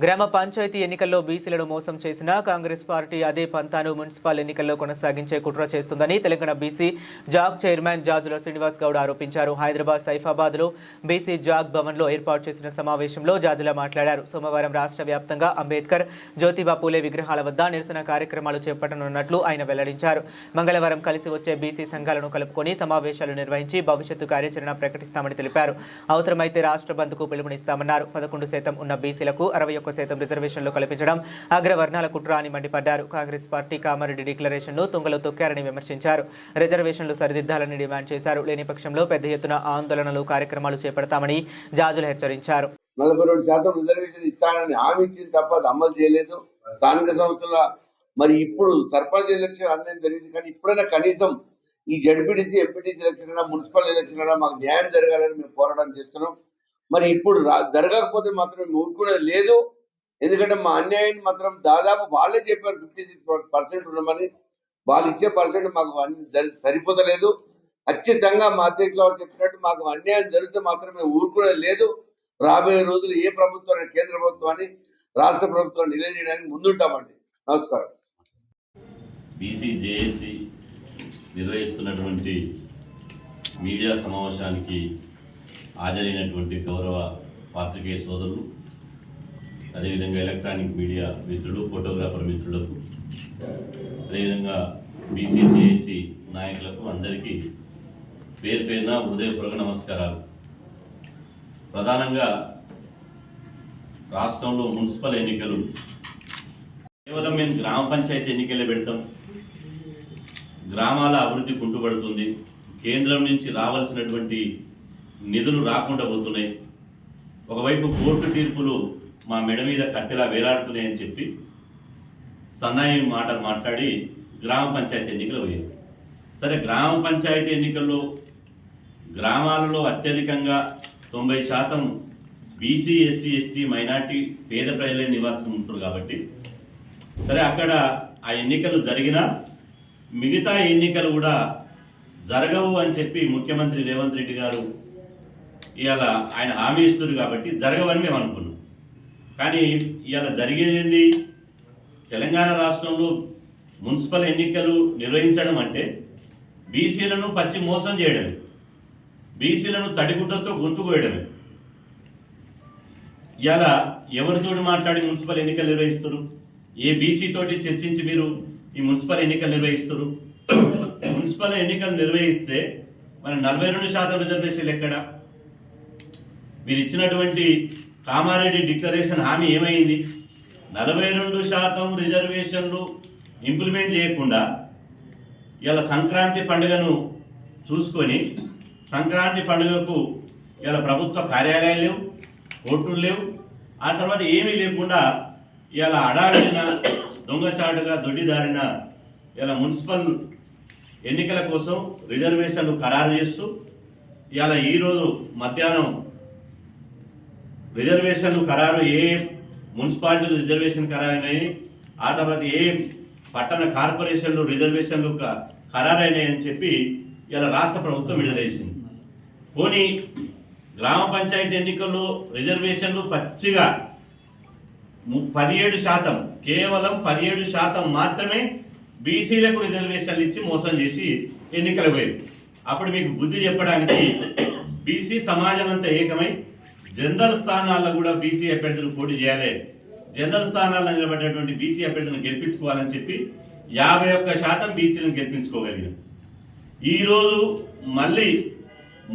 గ్రామ పంచాయతీ ఎన్నికల్లో బీసీలను మోసం చేసిన కాంగ్రెస్ పార్టీ అదే పంతాను మున్సిపల్ ఎన్నికల్లో కొనసాగించే కుట్ర చేస్తుందని Telangana BC JAC chairman Jajula Srinivas Goud ఆరోపించారు. హైదరాబాద్ సైఫాబాద్లో బీసీ జాగ్ భవన్లో ఏర్పాటు చేసిన సమావేశంలో జాజుల మాట్లాడారు. సోమవారం రాష్ట్ర వ్యాప్తంగా అంబేద్కర్ జ్యోతిబా పూలే విగ్రహాల వద్ద నిరసన కార్యక్రమాలు చేపట్టనున్నట్లు ఆయన వెల్లడించారు. మంగళవారం కలిసి వచ్చే బీసీ సంఘాలను కలుపుకొని సమావేశాలు నిర్వహించి భవిష్యత్తు కార్యాచరణ ప్రకటిస్తామని తెలిపారు. అవసరమైతే రాష్ట్ర బంద్కు పిలుపునిస్తామన్నారు. పదకొండు శాతం ఉన్న బీసీలకు అరవై ఒక్క సైతం రిజర్వేషన్లు కల్పించడం అగ్రవర్ణాల కుట్ర అని మండిపడ్డారు. కాంగ్రెస్ పార్టీ కామారెడ్డి డిక్లరేషన్ను తుంగలో తొక్కారని విమర్శించారు. రిజర్వేషన్లు సరిదిద్దాలని డిమాండ్ చేశారు. లేని పక్షంలో పెద్ద ఎత్తున ఆందోళనలు కార్యక్రమాలు చేపడతామని జాజులు హెచ్చరించారు. నలభై రెండు శాతం రిజర్వేషన్ ఇస్తానని హామీ ఇచ్చింది తప్ప అది అమలు చేయలేదు. స్థానిక సంస్థల మరి ఇప్పుడు సర్పంచ్ ఎలక్షన్ అందరం జరిగింది? కానీ ఇప్పుడైనా కనీసం ఈ జడ్పీటీసీ ఎంపీటీసీ ఎలక్షన్ అయినా మున్సిపల్ ఎలక్షన్ అయినా మాకు న్యాయం జరగాలని మేము పోరాటం చేస్తున్నాం. మరి ఇప్పుడు రా- జరగకపోతే మాత్రం ఊరుకునేది లేదు. ఎందుకంటే మా అన్యాయాన్ని మాత్రం దాదాపు వాళ్ళే చెప్పారు ఫిఫ్టీ సిక్స్ పర్సెంట్ ఉన్నామని వాళ్ళు ఇచ్చే పర్సెంట్ మాకు సరిపోతలేదు. ఖచ్చితంగా మా అధ్యక్షులు వారు చెప్పినట్టు మాకు అన్యాయం జరిగితే మాత్రమే ఊరుకునేది లేదు. రాబోయే రోజులు ఏ ప్రభుత్వం కేంద్ర ప్రభుత్వాన్ని రాష్ట్ర ప్రభుత్వాన్ని నిలదీయడానికి ముందుంటామండి. నమస్కారం. బీసీ జేఏసీ నిర్వహిస్తున్నటువంటి మీడియా సమావేశానికి హాజరైనటువంటి గౌరవ పాత్రికేయ సోదరులు అదేవిధంగా ఎలక్ట్రానిక్ మీడియా మిత్రులు ఫోటోగ్రాఫర్ మిత్రులకు అదేవిధంగా బీసీ నాయకులకు అందరికీ పేరు పేరున హృదయపూర్వక నమస్కారాలు. ప్రధానంగా రాష్ట్రంలో మున్సిపల్ ఎన్నికలు కేవలం మేము గ్రామ పంచాయతీ ఎన్నికలే పెడతాం. గ్రామాల అభివృద్ధి కుంటుపడుతుంది. కేంద్రం నుంచి రావాల్సినటువంటి నిధులు రాకుండా పోతున్నాయి. ఒకవైపు కోర్టు తీర్పులు మా మెడ మీద కత్తిలా వేలాడుతున్నాయని చెప్పి సన్నాయి మాటలు మాట్లాడి గ్రామ పంచాయతీ ఎన్నికలు పోయారు సరే గ్రామ పంచాయతీ ఎన్నికల్లో గ్రామాలలో అత్యధికంగా తొంభై శాతం బీసీ ఎస్సీ ఎస్టీ మైనార్టీ పేద ప్రజలే నివాసం ఉంటారు కాబట్టి సరే అక్కడ ఆ ఎన్నికలు జరిగినా మిగతా ఎన్నికలు కూడా జరగవు అని చెప్పి ముఖ్యమంత్రి రేవంత్ రెడ్డి గారు ఇవాళ ఆయన హామీ ఇస్తున్నారు కాబట్టి జరగవని మేము అనుకున్నాం. కానీ ఇవాళ జరిగేది తెలంగాణ రాష్ట్రంలో మున్సిపల్ ఎన్నికలు నిర్వహించడం అంటే బీసీలను పచ్చి మోసం చేయడమే. బీసీలను తడిగుడ్డతో గొంతు కోయడమే. ఇవాళ ఎవరితోటి మాట్లాడి మున్సిపల్ ఎన్నికలు నిర్వహిస్తారు ఏ బీసీతోటి చర్చించి మీరు ఈ మున్సిపల్ ఎన్నికలు నిర్వహిస్తారు మున్సిపల్ ఎన్నికలు నిర్వహిస్తే మన నలభై రెండు శాతం రిజర్వేషన్లు ఎక్కడ? మీరు ఇచ్చినటువంటి కామారెడ్డి డిక్లరేషన్ హామీ ఏమైంది? నలభై రెండు శాతం రిజర్వేషన్లు ఇంప్లిమెంట్ చేయకుండా ఇలా సంక్రాంతి పండుగను చూసుకొని సంక్రాంతి పండుగకు ఇలా ప్రభుత్వ కార్యాలయాలు లేవు కోర్టులు లేవు. ఆ తర్వాత ఏమీ లేకుండా ఇలా అడాడిన దొంగచాటుగా దొడ్డిదారిన ఇలా మున్సిపల్ ఎన్నికల కోసం రిజర్వేషన్లు ఖరారు చేస్తూ ఇలా ఈరోజు మధ్యాహ్నం రిజర్వేషన్లు ఖరారు ఏ మున్సిపాలిటీలు రిజర్వేషన్ ఖరారైనాయి ఆ తర్వాత ఏ పట్టణ కార్పొరేషన్లు రిజర్వేషన్లు ఖరారైనాయని చెప్పి ఇలా రాష్ట్ర ప్రభుత్వం విడుదల పోనీ గ్రామ పంచాయతీ ఎన్నికల్లో రిజర్వేషన్లు పచ్చిగా పదిహేడు శాతం కేవలం పదిహేడు శాతం మాత్రమే బీసీలకు రిజర్వేషన్లు ఇచ్చి మోసం చేసి ఎన్నికలు పోయింది. అప్పుడు మీకు బుద్ధి చెప్పడానికి బీసీ సమాజం అంతా ఏకమై జనరల్ స్థానాల్లో కూడా బీసీ అభ్యర్థులు పోటీ చేయాలి. జనరల్ స్థానాల్లో నిలబడేటువంటి బీసీ అభ్యర్థులను గెలిపించుకోవాలని చెప్పి యాభై ఒక్క శాతం బీసీలను గెలిపించుకోగలిగినాం ఈరోజు మళ్ళీ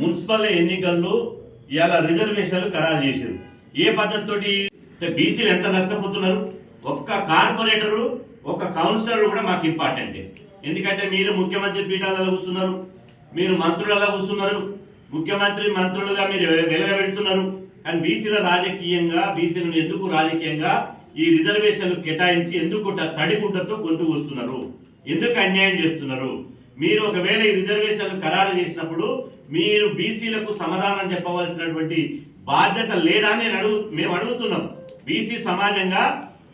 మున్సిపల్ ఎన్నికల్లో ఇలా రిజర్వేషన్లు ఖరారు చేశారు. ఏ పద్ధతితోటి బీసీలు ఎంత నష్టపోతున్నారు? ఒక్క కార్పొరేటరు ఒక కౌన్సిలర్ కూడా మాకు ఇంపార్టెంట్. ఎందుకంటే మీరు ముఖ్యమంత్రి పీఠాలలో కూస్తున్నారు మీరు మంత్రులలో కూస్తున్నారు ముఖ్యమంత్రి మంత్రులుగా మీరు వెలగబెడుతున్నారు. కానీ బీసీల రాజకీయంగా బీసీలను ఎందుకు రాజకీయంగా ఈ రిజర్వేషన్లు కేటాయించి ఎందుకు తడి తడిగుడ్డతో గొంతు కూస్తున్నారు ఎందుకు అన్యాయం చేస్తున్నారు? మీరు ఒకవేళ ఈ రిజర్వేషన్లు ఖరారు చేసినప్పుడు మీరు బీసీలకు సమాధానం చెప్పవలసినటువంటి బాధ్యత లేదా అని నేను అడుగు మేము అడుగుతున్నాం. బీసీ సమాజంగా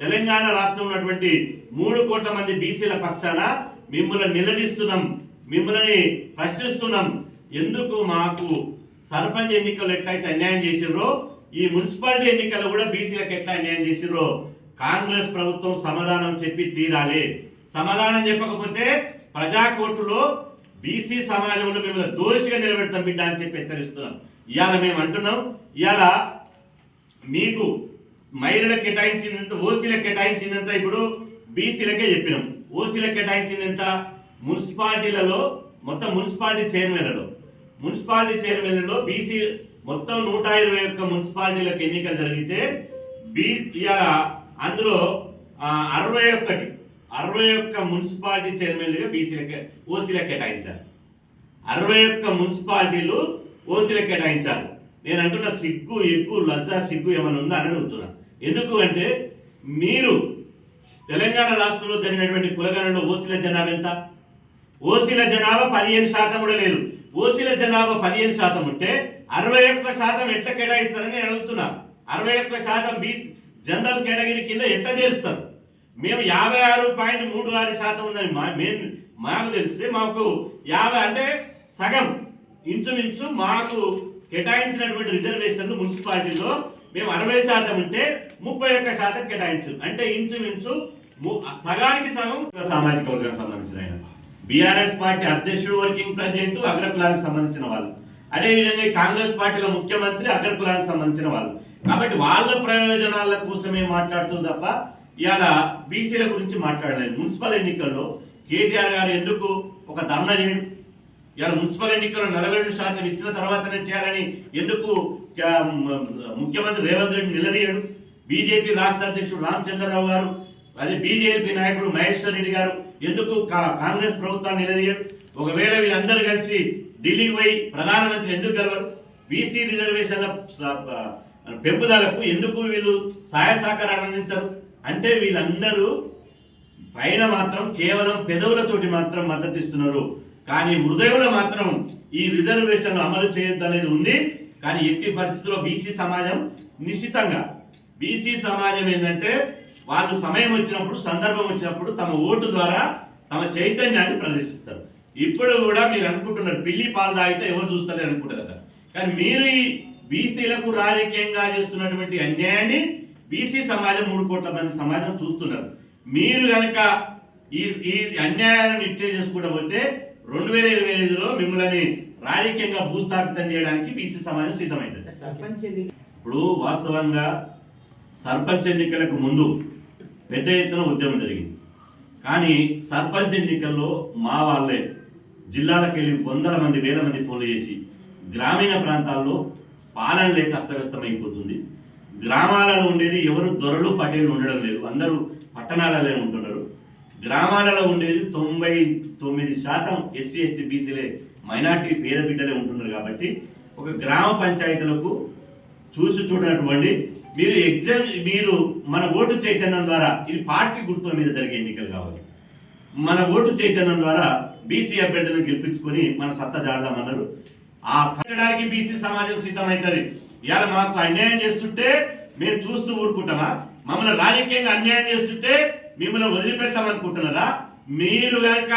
తెలంగాణ రాష్ట్రం ఉన్నటువంటి మూడు కోట్ల మంది బీసీల పక్షాన మిమ్మల్ని నిలదీస్తున్నాం మిమ్మల్ని ప్రశ్నిస్తున్నాం. ఎందుకు మాకు సర్పంచ్ ఎన్నికలు ఎట్లయితే అన్యాయం చేసిర్రో ఈ మున్సిపాలిటీ ఎన్నికలు కూడా బీసీలకు ఎట్లా అన్యాయం చేసిరో కాంగ్రెస్ ప్రభుత్వం సమాధానం చెప్పి తీరాలి. సమాధానం చెప్పకపోతే ప్రజా కోర్టులో బీసీ సమాజంలో మేము దోషిగా నిలబెడతాం బిడ్డ అని చెప్పి హెచ్చరిస్తున్నాం. ఇవాళ మేము అంటున్నాం. ఇవాళ మీకు మహిళలకు కేటాయించిందంత ఓసీలకు కేటాయించిందంత ఇప్పుడు బీసీలకే చెప్పినాం. ఓసీలకు కేటాయించిందంత మున్సిపాలిటీలలో మొత్తం మున్సిపాలిటీ చైర్మన్లలో మున్సిపాలిటీ చైర్మన్లలో బీసీ మొత్తం నూట ఇరవై ఒక్క మున్సిపాలిటీలకు ఎన్నికలు జరిగితే బీ అందులో అరవై ఒక్కటి అరవై ఒక్క మున్సిపాలిటీ చైర్మన్లుగా బీసీలకు ఓసీలకు కేటాయించారు. అరవై ఒక్క మున్సిపాలిటీలు ఓసీలకు కేటాయించారు. నేను అంటున్న సిగ్గు ఎక్కువ లజ్జ సిగ్గు ఏమైనా ఉందా అని అడుగుతున్నా. ఎందుకు అంటే మీరు తెలంగాణ రాష్ట్రంలో జరిగినటువంటి కులగణలో ఓసీల జనాభా ఎంత? ఓసీల జనాభా పదిహేను శాతం కూడా లేదు. ఓసీల జనాభా పదిహేను శాతం ఉంటే అరవై ఒక్క శాతం ఎట్లా కేటాయిస్తారని నేను అడుగుతున్నా. అరవై ఒక్క శాతం బీసీ జనరల్ కేటగిరీ కింద ఎట్లా చేస్తారు మేము యాభై ఆరు పాయింట్ మూడు ఆరు శాతం ఉందని మా మేము మాకు తెలిస్తే మాకు యాభై అంటే సగం. ఇంచుమించు మాకు కేటాయించినటువంటి రిజర్వేషన్లు మున్సిపాలిటీలో మేము అరవై శాతం ఉంటే ముప్పై ఒక్క శాతం కేటాయించు. అంటే ఇంచుమించు ము- సగానికి సగం. సామాజిక వర్గానికి సంబంధించిన ఆయన. బీఆర్ఎస్ పార్టీ అధ్యక్షుడు వర్కింగ్ ప్రెసిడెంట్ అగ్రకులానికి సంబంధించిన వాళ్ళు. అదేవిధంగా కాంగ్రెస్ పార్టీలో ముఖ్యమంత్రి అగ్రకులానికి సంబంధించిన వాళ్ళు. కాబట్టి వాళ్ళ ప్రయోజనాల కోసమే మాట్లాడుతుంది తప్ప ఇవాళ బీసీల గురించి మాట్లాడలేదు. మున్సిపల్ ఎన్నికల్లో కేటీఆర్ గారు ఎందుకు ఒక ధర్నా చేయడు ఇవాళ మున్సిపల్ ఎన్నికల్లో నలభై రెండు శాతం ఇచ్చిన తర్వాతనే చేయాలని ఎందుకు ముఖ్యమంత్రి రేవంత్ రెడ్డి నిలదీయడు? బీజేపీ రాష్ట్ర అధ్యక్షుడు రామచంద్రరావు గారు అదే బీజేపీ నాయకుడు మహేశ్వర్ రెడ్డి గారు ఎందుకు కా- కాంగ్రెస్ ప్రభుత్వాన్ని నిలదీయడు ఒకవేళ వీళ్ళందరూ కలిసి ఢిల్లీకి పోయి ప్రధానమంత్రి ఎందుకు గెలవరు? బీసీ రిజర్వేషన్ల పెంపుదలకు ఎందుకు వీళ్ళు సహాయ సహకారాలు అందించరు? అంటే వీళ్ళందరూ పైన మాత్రం కేవలం పెదవులతోటి మాత్రం మద్దతు ఇస్తున్నారు. కానీ హృదయంలో మాత్రం ఈ రిజర్వేషన్ అమలు చేయొద్దు అనేది ఉంది. కానీ ఎట్టి పరిస్థితుల్లో బీసీ సమాజం నిశ్చితంగా బీసీ సమాజం ఏంటంటే వాళ్ళు సమయం వచ్చినప్పుడు సందర్భం వచ్చినప్పుడు తమ ఓటు ద్వారా తమ చైతన్యాన్ని ప్రదర్శిస్తారు. ఇప్పుడు కూడా మీరు అనుకుంటున్నారు పిల్లి పాలు తాగితే ఎవరు చూస్తారు అనుకుంటారు కానీ మీరు ఈ బీసీలకు రాజకీయంగా చేస్తున్నటువంటి అన్యాయాన్ని బీసీ సమాజం మూడు కోట్ల మంది సమాజం చూస్తున్నారు. మీరు కనుక ఈ ఈ అన్యాయాలను ఇట్టే చేసుకుంటూ పోతే రెండు వేల ఇరవై ఐదులో మిమ్మల్ని రాజకీయంగా భూస్థాపితం చేయడానికి బీసీ సమాజం సిద్ధమైంది. ఇప్పుడు వాస్తవంగా సర్పంచ్ ఎన్నికలకు ముందు పెద్ద ఎత్తున ఉద్యమం జరిగింది. కానీ సర్పంచ్ ఎన్నికల్లో మా వాళ్ళే జిల్లాలకు వెళ్ళి వందల మంది వేల మంది ఫోన్లు చేసి గ్రామీణ ప్రాంతాల్లో పాలన లేక అస్తవ్యస్తమైపోతుంది. గ్రామాలలో ఉండేది ఎవరు దొరలు పటేలు ఉండడం లేదు. అందరూ పట్టణాలలో ఉంటున్నారు. గ్రామాలలో ఉండేది తొంభై తొమ్మిది శాతం ఎస్సీ ఎస్టీ బీసీలే మైనార్టీ పేద బిడ్డలే ఉంటున్నారు కాబట్టి ఒక గ్రామ పంచాయతీలకు చూసి చూడనటువంటి మీరు ఎగ్జామ్ మీరు మన ఓటు చైతన్యం ద్వారా ఇది పార్టీ గుర్తుల మీద జరిగే ఎన్నికలు కావాలి. మన ఓటు చైతన్యం ద్వారా బీసీ అభ్యర్థులను గెలిపించుకొని మన సత్తా జాడదామన్నారు ఆ కట్టడానికి బీసీ సమాజం సిద్ధమవుతుంది ఇవాళ మాకు అన్యాయం చేస్తుంటే మేము చూస్తూ ఊరుకుంటామా? మమ్మల్ని రాజకీయంగా అన్యాయం చేస్తుంటే మిమ్మల్ని వదిలిపెడతామనుకుంటున్నారా? మీరు కనుక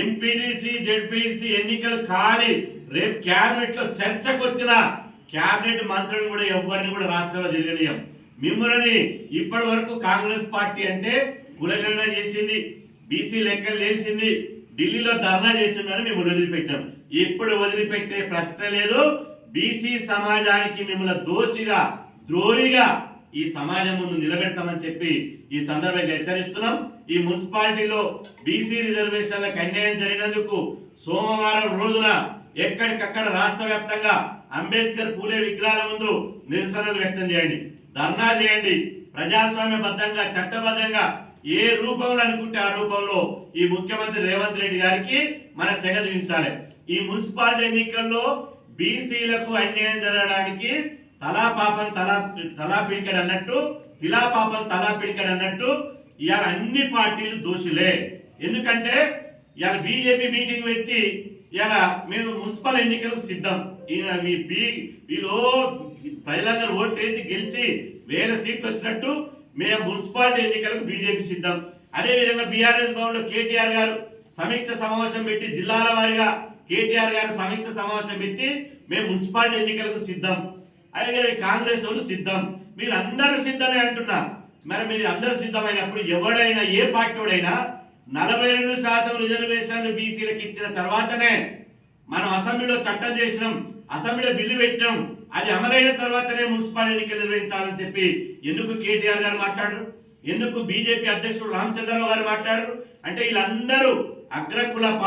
ఎంపీటీసీ జెడ్పీటీసీ ఎన్నికలు కాని రేపు క్యాబినెట్లో చర్చకు వచ్చినా క్యాబినెట్ మంత్రులను కూడా ఎవరిని కూడా రాష్ట్రంలో జరగనీయం మిమ్మల్ని ఇప్పటి వరకు కాంగ్రెస్ పార్టీ అంటే కులగణన చేసింది బీసీ లెక్కలు లేచింది ఢిల్లీలో ధర్నా చేసిందని మేము వదిలిపెట్టాం. ఇప్పుడు వదిలిపెట్టే ప్రశ్న లేదు. బీసీ సమాజానికి మిమ్మల్ని దోషిగా ద్రోహిగా ఈ సమాజం ముందు నిలబెడతామని చెప్పి ఈ సందర్భంగా హెచ్చరిస్తున్నాం. ఈ మున్సిపాలిటీలో బీసీ రిజర్వేషన్లకు అన్యాయం జరిగినందుకు సోమవారం రోజున ఎక్కడికక్కడ రాష్ట్ర వ్యాప్తంగా అంబేద్కర్ పూలే విగ్రహాల ముందు నిరసనలు వ్యక్తం చేయండి. ధర్నా చేయండి. ప్రజాస్వామ్యబద్ధంగా చట్టబద్ధంగా ఏ రూపంలో అనుకుంటే ఆ రూపంలో ఈ ముఖ్యమంత్రి రేవంత్ రెడ్డి గారికి మన సెగ చూపించాలి. ఈ మున్సిపాలిటీ ఎన్నికల్లో బీసీలకు అన్యాయం జరగడానికి తలా పాపం తలా తలా పిడికడు అన్నట్టు తిలా పాపం తలా పిడికడు అన్నట్టు ఇవాళ అన్ని పార్టీలు దోషులే. ఎందుకంటే ఇవాళ బీజేపీ మీటింగ్ పెట్టి ఇవాళ మేము మున్సిపల్ ఎన్నికలకు సిద్ధం. ఈయన మీ బీ మీలో ప్రజలందరూ ఓటు వేసి గెలిచి వేల సీట్లు వచ్చినట్టు మేము మున్సిపాలిటీ ఎన్నికలకు బీజేపీ సిద్ధం. అదేవిధంగా బీఆర్ఎస్ భవన్లో కేటీఆర్ గారు సమీక్ష సమావేశం పెట్టి జిల్లాల వారీగా కేటీఆర్ గారు సమీక్ష సమావేశం పెట్టి మేము మున్సిపాలిటీ ఎన్నికలకు సిద్ధం. అలాగే కాంగ్రెస్ వాళ్ళు సిద్ధం. మీరు అందరూ సిద్ధమే అంటున్నా మరి మీరు అందరూ సిద్ధమైనప్పుడు ఎవడైనా ఏ పార్టీడైనా నలభై రెండు శాతం రిజర్వేషన్లు బీసీలకు ఇచ్చిన తర్వాతనే మనం అసెంబ్లీలో చట్టం చేసినాం. అసెంబ్లీలో బిల్లు పెట్టినాం. అది అమలైన తర్వాతనే మున్సిపల్ ఎన్నికలు నిర్వహించాలని చెప్పి ఎందుకు కేటీఆర్ గారు మాట్లాడరు? ఎందుకు బీజేపీ అధ్యక్షుడు రామచంద్రరావు గారు మాట్లాడరు? అంటే వీళ్ళందరూ అగ్రకుల పార్టీ.